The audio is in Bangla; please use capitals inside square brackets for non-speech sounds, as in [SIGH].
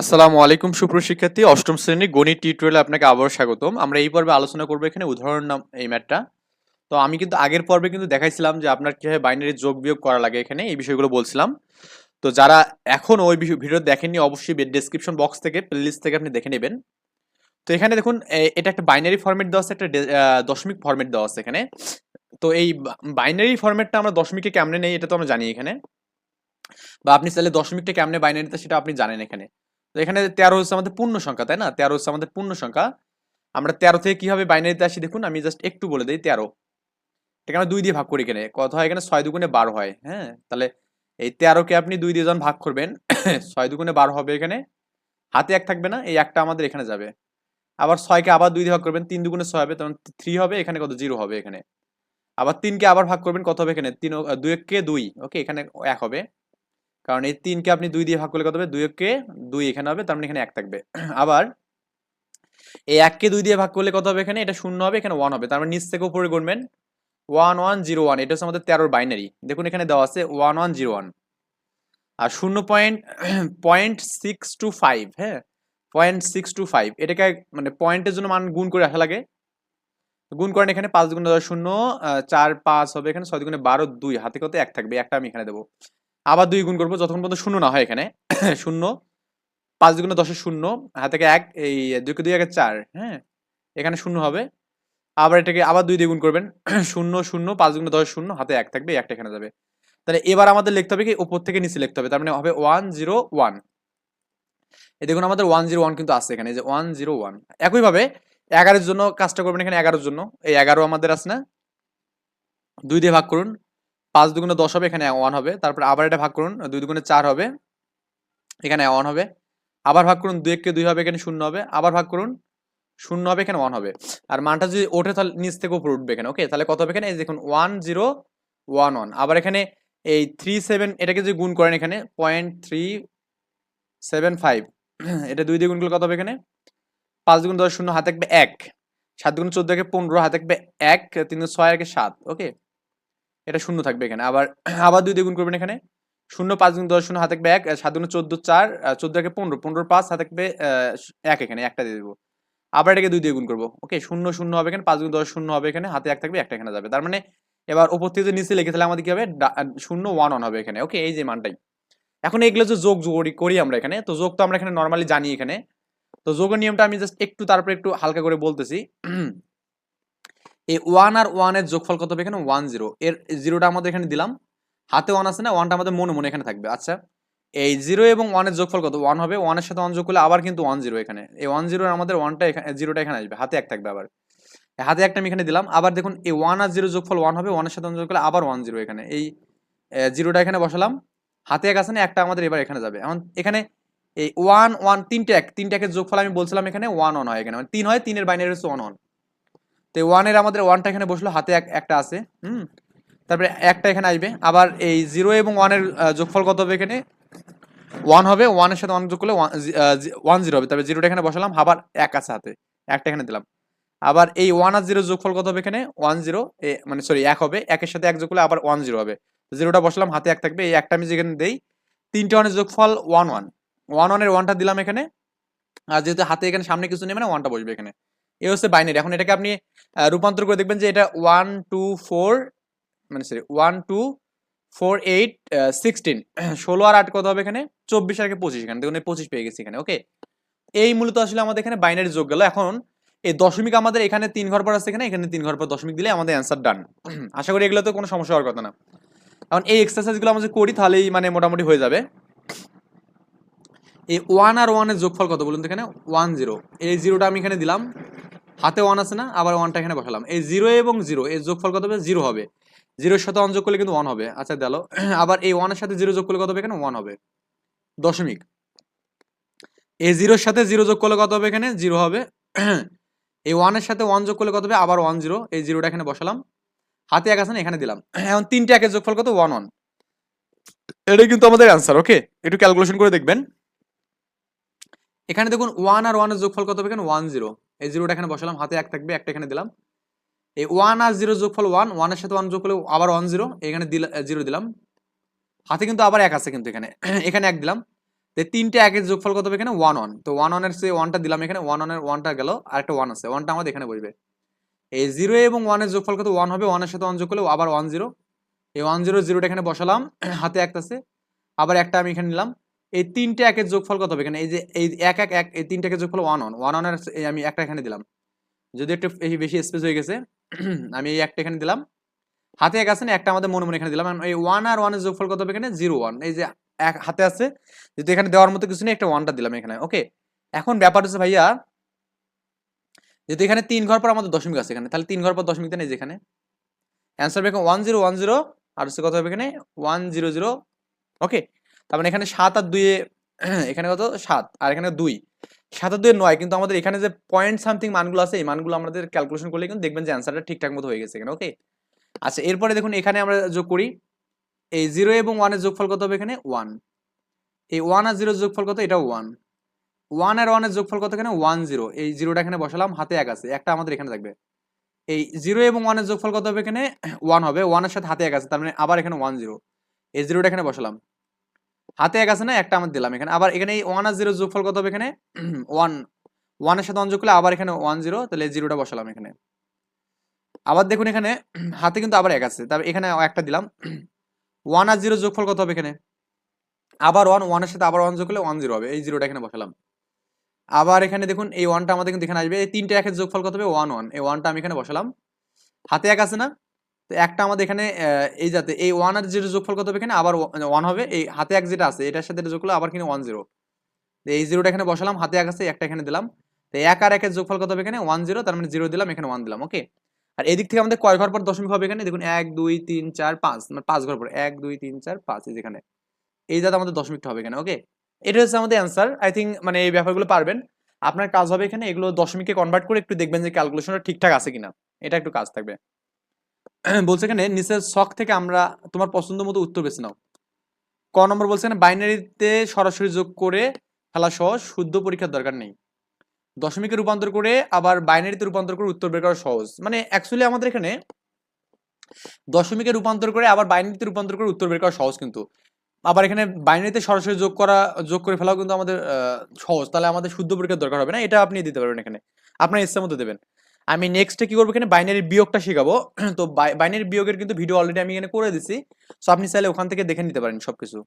আসসালামু আলাইকুম, সুপ্রশিক্ষার্থী। অষ্টম শ্রেণি গণিত টিউটোরিয়ালে আপনাকে আবার স্বাগতম। আমরা এই পর্বে আলোচনা করব এখানে উদাহরণ নাম এই ম্যাটটা। তো আমি কিন্তু আগের পর্বে কিন্তু দেখাইছিলাম যে আপনার কীভাবে বাইনারি যোগ বিয়োগ করা লাগে এখানে, এই বিষয়গুলো বলছিলাম। তো যারা এখন ওই ভিডিও দেখেননি, অবশ্যই ডেসক্রিপশন বক্স থেকে প্লেলিস্ট থেকে আপনি দেখে নেবেন। তো এখানে দেখুন এটা একটা বাইনারি ফরম্যাট দেওয়া আছে, একটা দশমিক ফরম্যাট দেওয়া আছে এখানে। তো এই বাইনারি ফরম্যাটটা আমরা দশমিকে কেমনে নেই, এটা তো আমরা জানি এখানে। বা আপনি চাইলে দশমিকটা কেমনে বাইনারিতে, সেটা আপনি জানেন এখানে। এখানে তেরো হচ্ছে আমাদের পূর্ণ সংখ্যা, তাই না? তেরো হচ্ছে আমাদের পূর্ণ সংখ্যা। আমরা তেরো থেকে কীভাবে বাইনারিতে আসি দেখুন, আমি জাস্ট একটু বলে দিই, তেরো। এটাকে আমরা দুই দিয়ে ভাগ করি এখানে, কত হয়? এখানে ছয় দুগুণে বারো হয় হ্যাঁ? তাহলে এই তেরোকে আপনি দুই দিয়ে যখন ভাগ করবেন, [COUGHS] ছয় দুগুণে বারো হবে এখানে। হাতে এক থাকবে না, এই একটা আমাদের এখানে যাবে। আবার ছয়কে আবার দুই দিয়ে ভাগ করবেন, তিন দুগুণে ছয় হবে, তখন থ্রি হবে, এখানে কত? জিরো হবে এখানে। আবার তিনকে আবার ভাগ করবেন, কত হবে এখানে? তিন ও- দুই কে দুই ওকে এখানে এক হবে। কারণ এই তিনকে আপনি দুই দিয়ে ভাগ করলে কত হবে? দুই কে দুই এখানে হবে, তার মানে এখানে এক থাকবে। [CLEARS THROAT] আবার এই এককে দুই দিয়ে ভাগ করলে কত হবে এখানে? এটা শূন্য হবে, এখানে ওয়ান হবে, তার মানে নিচ থেকে উপরে গুনবেন ওয়ান ওয়ান জিরো ওয়ান এটা হচ্ছে আমাদের তেরোর বাইনারি দেখুন এখানে দেওয়া আছে ওয়ান ওয়ান জিরো ওয়ান আর শূন্য point point six two five হ্যাঁ? পয়েন্ট সিক্স টু ফাইভ এটাকে মানে পয়েন্টের জন্য মান গুণ করে আসা লাগে। গুণ করেন এখানে পাঁচ দশ শূন্য চার পাঁচ হবে এখানে, ছয় দুগুণে বারো, দুই, হাতে কত? এক থাকবে, একটা আমি এখানে দেবো। আবার দুই গুণ করব, যতক্ষণ পর্যন্ত শূন্য না হয় এখানে। [COUGHS] শূন্য, পাঁচ দুগুণে দশের শূন্য হাতে থেকে এক, এই দুইকে দুই একে চার হ্যাঁ? এখানে শূন্য হবে। আবার এটাকে আবার দুই দিয়ে গুণ করবেন। [COUGHS] শূন্য শূন্য, পাঁচ দুগুণে দশ শূন্য, হাতে এক থাকবে একটা এখানে যাবে। তাহলে এবার আমাদের লিখতে হবে কি? উপর থেকে নিচে লিখতে হবে, তার মানে হবে ওয়ান জিরো ওয়ান। এই দেখুন আমাদের ওয়ান জিরো ওয়ান কিন্তু আছে এখানে যে ওয়ান জিরো ওয়ান। একইভাবে এগারোর জন্য কাজটা করবেন এখানে এগারোর জন্য, এই এগারো আমাদের আছে না? দুই দিয়ে ভাগ করুন পাঁচ দুগুণে দশ হবে, এখানে ওয়ান হবে। তারপর আবার এটা ভাগ করুন, দুই দুগুণে চার হবে, এখানে ওয়ান হবে। আবার ভাগ করুন, দুই এককে দুই হবে, এখানে শূন্য হবে। আবার ভাগ করুন, শূন্য হবে, এখানে ওয়ান হবে। আর মানটা যদি ওঠে, তাহলে নিচ থেকে উপরে উঠবে এখানে ওকে তাহলে কত হবে এখানে? দেখুন ওয়ান জিরো ওয়ান ওয়ান আবার এখানে এই থ্রি সেভেন এটাকে যদি গুণ করেন এখানে পয়েন্ট থ্রি সেভেন ফাইভ এটা দুই দিয়ে গুণ করলে কত হবে এখানে? পাঁচ দুগুণ দশ, শূন্য, হাতে থাকবে এক। সাত দুগুণ চোদ্দ একে পনেরো, হাতে থাকবে এক, তিন ছয় একে সাত ওকে এটা শূন্য থাকবে এখানে। আবার [CLEARS THROAT] আবার দুই দিয়ে গুণ করবেন এখানে। শূন্য পাঁচ গুণ দশ শূন্য হাতে থাকবে এক সাত গুণ চোদ্দ চার চোদ্দ একে পনেরো পনেরো পাঁচ, হাতে থাকবে এক এখানে, একটা দিয়ে দেবো। আবার এটাকে দুই দিয়ে গুণ করব। ওকে, শূন্য শূন্য হবে এখানে, পাঁচ গুণ দশ শূন্য হবে এখানে, হাতে এক থাকবে, একটা এখানে যাবে। তার মানে এবার থেকে যদি নিচে লিখে, তাহলে আমাদের কি হবে? শূন্য ওয়ান ওয়ান হবে এখানে। ওকে, এই যে মানটাই। এখন এগুলো যে যোগ করি আমরা এখানে, তো যোগ তো আমরা এখানে নর্মালি জানি এখানে। তো যোগের নিয়মটা আমি জাস্ট একটু তারপরে একটু হালকা করে বলতেছি। [CLEARS THROAT] এই ওয়ান আর ওয়ানের যোগফল কত হবে এখানে? ওয়ান জিরো এর জিরোটা আমাদের এখানে দিলাম। হাতে ওয়ান আছে না? ওয়ানটা আমাদের মনে মনে এখানে থাকবে। আচ্ছা এই জিরো এবং ওয়ানের যোগফল কত? ওয়ান হবে। ওয়ানের সাথে ওয়ান যোগ করলে আবার কিন্তু ওয়ান জিরো এখানে। এই ওয়ান জিরো আমাদের ওয়ানটা এখানে জিরোটা এখানে আসবে। হাতে এক থাকবে আবার। হাতে একটা আমি এখানে দিলাম। আবার দেখুন, এই ওয়ান আর জিরো যোগফল ওয়ান হবে। ওয়ানের সাথে ওয়ান যোগ করলে আবার ওয়ান জিরো এখানে। এই জিরোটা এখানে বসালাম। হাতে এক আছে না? একটা আমাদের এবার এখানে যাবে। এখন এখানে এই ওয়ান ওয়ান তিনটে এক তিনটে একের যোগফল আমি বলছিলাম এখানে ওয়ান ওয়ান হয় এখানে। মানে তিন হয়, তিনের বাইনারি হচ্ছে ওয়ান ওয়ান তো ওয়ানের আমাদের ওয়ানটা এখানে বসল, হাতে এক, একটা আছে, হুম? তারপরে একটা এখানে আসবে, আবার এই জিরো এবং ওয়ানের যোগফল কত হবে এখানে? ওয়ান হবে ওয়ানের সাথে ওয়ান যোগ করলে ওয়ান জিরো হবে, তারপরে জিরোটা এখানে বসালাম, আবার এক আছে হাতে, একটা এখানে দিলাম। আবার এই ওয়ান আর জিরো যোগফল কত হবে এখানে? ওয়ান জিরো মানে সরি এক হবে, একের সাথে এক যোগ করলে আবার ওয়ান জিরো হবে। জিরোটা বসলাম, হাতে এক থাকবে, এই একটা আমি যেখানে দেই, তিনটে ওয়ানের যোগফল ওয়ান ওয়ান ওয়ান ওয়ানের ওয়ানটা দিলাম এখানে, আর যেহেতু হাতে এখানে সামনে কিছু নেই মানে ওয়ানটা বসবে এখানে। এই হচ্ছে বাইনারি এখন এটাকে আপনি রূপান্তর করে দেখবেন যে এটা ওয়ান টু ফোর মানে sorry one two four eight sixteen ষোলো আর আট কত হবে এখানে? চব্বিশ আর পঁচিশ এখানে। দেখুন পঁচিশ পেয়ে গেছি এখানে ওকে এই মূলত আসলে আমাদের এখানে বাইনারি যোগ গেল। এখন এই দশমিক আমাদের এখানে তিন ঘর পর আছে এখানে এখানে তিন ঘর পর দশমিক দিলে আমাদের অ্যান্সার ডান [CLEARS THROAT] আশা করি এগুলো তো কোনো সমস্যা হওয়ার কথা না। এখন এই এক্সারসাইজগুলো আমরা যদি করি, তাহলেই মানে মোটামুটি হয়ে যাবে। এই ওয়ান আর ওয়ানের যোগফল কত বলুন তো এখানে? ওয়ান জিরো এই জিরোটা আমি এখানে দিলাম। হাতে ওয়ান আছে না, আবার ওয়ানটা এখানে বসালাম। এই জিরো এবং জিরো এর যোগফল কত হবে? জিরো হবে। জিরোর সাথে ওয়ান যোগ করলে কিন্তু ওয়ান হবে। আচ্ছা দিলো [CLEARS THROAT] আবার এই ওয়ানের সাথে জিরো যোগ করলে কত হবে এখানে? ওয়ান হবে। দশমিক। এই জিরোর সাথে জিরো যোগ করলে কত হবে এখানে? জিরো হবে। [CLEARS THROAT] এই ওয়ানের সাথে ওয়ান যোগ করলে কত হবে? আবার ওয়ান জিরো এই জিরোটা এখানে বসালাম। হাতে এক আছে না, এখানে দিলাম। [CLEARS THROAT] এখন তিনটে একের যোগফল কত? ওয়ান ওয়ান এটাই কিন্তু আমাদের অ্যান্সার ওকে একটু ক্যালকুলেশন করে দেখবেন। এখানে দেখুন ওয়ান আর ওয়ানের যোগফল কত হবে এখানে? ওয়ান জিরো এই জিরোটা এখানে বসালাম, হাতে এক থাকবে, একটা এখানে দিলাম। এই ওয়ান আর জিরো যোগফল ওয়ান ওয়ানের সাথে ওয়ান যোগ করলে আবার ওয়ান জিরো এখানে জিরো দিলাম। হাতে কিন্তু আবার এক আছে কিন্তু এখানে। [CLEARS THROAT] এখানে এক দিলাম। তো তিনটে একের যোগফল কত হবে এখানে? ওয়ান ওয়ান তো ওয়ান ওয়ানের সে ওয়ানটা দিলাম এখানে ওয়ান ওয়ানের ওয়ানটা গেল আর একটা ওয়ান আছে ওয়ানটা আমাদের এখানে বসবে। এই জিরো এবং ওয়ানের যোগফল কত? ওয়ান হবে ওয়ানের সাথে ওয়ান যোগ করলে আবার ওয়ান জিরো এই ওয়ান জিরো জিরোটা এখানে বসালাম। [CLEARS THROAT] হাতে একটা আছে। আবার একটা আমি এখানে নিলাম। এই তিনটে একের যোগফল কত হবে? এখানে এই যে, এই এক এক এক, এই তিনটে একের যোগফল ওয়ান ওয়ান ওয়ান ওয়ানের আমি একটা এখানে দিলাম। যদি একটু এই বেশি স্পেস হয়ে গেছে, [CLEARS THROAT] আমি এই একটা এখানে দিলাম। হাতে এক আছে না, একটা আমাদের মনে মনে এখানে দিলাম। এই ওয়ান আর ওয়ানের যোগফল কত হবে এখানে? জিরো ওয়ান এই যে এক হাতে আছে, যেহেতু এখানে দেওয়ার মতো কিছু নেই, একটা ওয়ানটা দিলাম এখানে ওকে এখন ব্যাপার হচ্ছে ভাইয়া, যেহেতু এখানে তিন ঘর পর আমাদের দশমিক আছে এখানে, তাহলে তিন ঘর পর দশমিক নেই যেখানে অ্যান্সার হবে ওয়ান জিরো ওয়ান জিরো আর হচ্ছে কত হবে এখানে? ওয়ান জিরো জিরো ওকে তার মানে এখানে সাত আর দুইয়ে, [CLEARS THROAT] এখানে কত? সাত। আর এখানে দুই। সাত আর দুই নয়, কিন্তু আমাদের এখানে যে পয়েন্ট সামথিং মানগুলো আছে, এই মানগুলো আমাদের ক্যালকুলেশন করলে কিন্তু দেখবেন যে অ্যান্সারটা ঠিকঠাক মতো হয়ে গেছে এখানে ওকে আচ্ছা এরপরে দেখুন, এখানে আমরা যোগ করি। এই জিরো এবং ওয়ানের যোগফল কত হবে এখানে? ওয়ান এই ওয়ান আর জিরোর যোগফল কত? এটা ওয়ান ওয়ান আর ওয়ানের যোগফল কত এখানে? ওয়ান জিরো এই জিরোটা এখানে বসালাম, হাতে এক আছে, একটা আমাদের এখানে থাকবে। এই জিরো এবং ওয়ানের যোগফল কত হবে এখানে? [CLEARS THROAT] ওয়ান হবে ওয়ানের সাথে হাতে এক আছে, তার মানে আবার এখানে ওয়ান জিরো এই জিরোটা এখানে বসালাম। হাতে এক আছে না, একটা আমার দিলাম এখানে। আবার এখানে এই ওয়ান আর জিরো যোগফল কত হবে এখানে? [CLEARS THROAT] ওয়ান ওয়ানের সাথে যোগ করলে আবার এখানে ওয়ান জিরো তাহলে জিরোটা বসালাম এখানে। আবার দেখুন এখানে [CLEARS THROAT] হাতে কিন্তু আবার এক আছে। তারপর এখানে একটা দিলাম। [CLEARS THROAT] ওয়ান আর জিরো যোগফল কত হবে এখানে? আবার ওয়ান ওয়ানের সাথে আবার ওয়ান যোগ করলে ওয়ান জিরো হবে। এই জিরোটা এখানে বসালাম। আবার এখানে দেখুন, এই ওয়ানটা আমাদের কিন্তু এখানে আসবে। এই তিনটে একের যোগফল কত হবে? ওয়ান ওয়ান এই ওয়ানটা আমি এখানে বসালাম। হাতে এক আছে না? তো একটা আমাদের এখানে এই যাতে, এই ওয়ান আর জিরো যোগফল কত হবে এখানে? আবার ওয়ান হবে, এই হাতে এক যেটা আছে, এটার সাথে যোগ আবার কিন্তু ওয়ান জিরো এই জিরোটা এখানে বসালাম, হাতে এক আছে, একটা এখানে দিলাম। তো এক আর একের যোগফল কত হবে এখানে? ওয়ান জিরো তার মানে জিরো দিলাম, এখানে ওয়ান দিলাম ওকে আর এদিক থেকে আমাদের কয় ঘর পর দশমিক হবে এখানে? দেখুন, এক, দুই, তিন, চার, পাঁচ মানে পাঁচ ঘর পর এক, দুই, তিন, চার, পাঁচ, এই যেখানে এই যাতে আমাদের দশমিকটা হবে এখানে ওকে এটা হচ্ছে আমাদের অ্যান্সার আই থিঙ্ক মানে এই ব্যাপারগুলো পারবেন। আপনার কাজ হবে এখানে, এগুলো দশমিকে কনভার্ট করে একটু দেখবেন যে ক্যালকুলেশনটা ঠিকঠাক আছে কিনা। এটা একটু কাজ থাকবে। [CLEARS THROAT] বলছে এখানে, নিচের শখ থেকে আমরা তোমার পছন্দ মতো উত্তর বেছে নাও। ক নম্বর বলছে এখানে, বাইনারিতে সরাসরি যোগ করে ফেলা সহ শুদ্ধ পরীক্ষার দরকার নেই। দশমিকে রূপান্তর করে আবার বাইনারিতে রূপান্তর করে উত্তর বের করা সহজ। মানে অ্যাকচুয়ালি আমাদের এখানে দশমিকে রূপান্তর করে আবার বাইনারিতে রূপান্তর করে উত্তর বের করা সহজ কিন্তু। আবার এখানে বাইনারিতে সরাসরি যোগ করা, যোগ করে ফেলাও কিন্তু আমাদের সহজ। তাহলে আমাদের শুদ্ধ পরীক্ষার দরকার হবে না, এটা আপনি দিতে পারবেন এখানে। আপনার ইচ্ছা মতো দেবেন। আমি নেক্সটে কি করব? এখানে বাইনারি বিয়োগটা শেখাবো। [CLEARS THROAT] তো বাইনারি বিয়োগের কিন্তু ভিডিও অলরেডি আমি এখানে করে দিছি। সো আপনি চাইলে ওখান থেকে দেখে নিতে পারেন সবকিছু।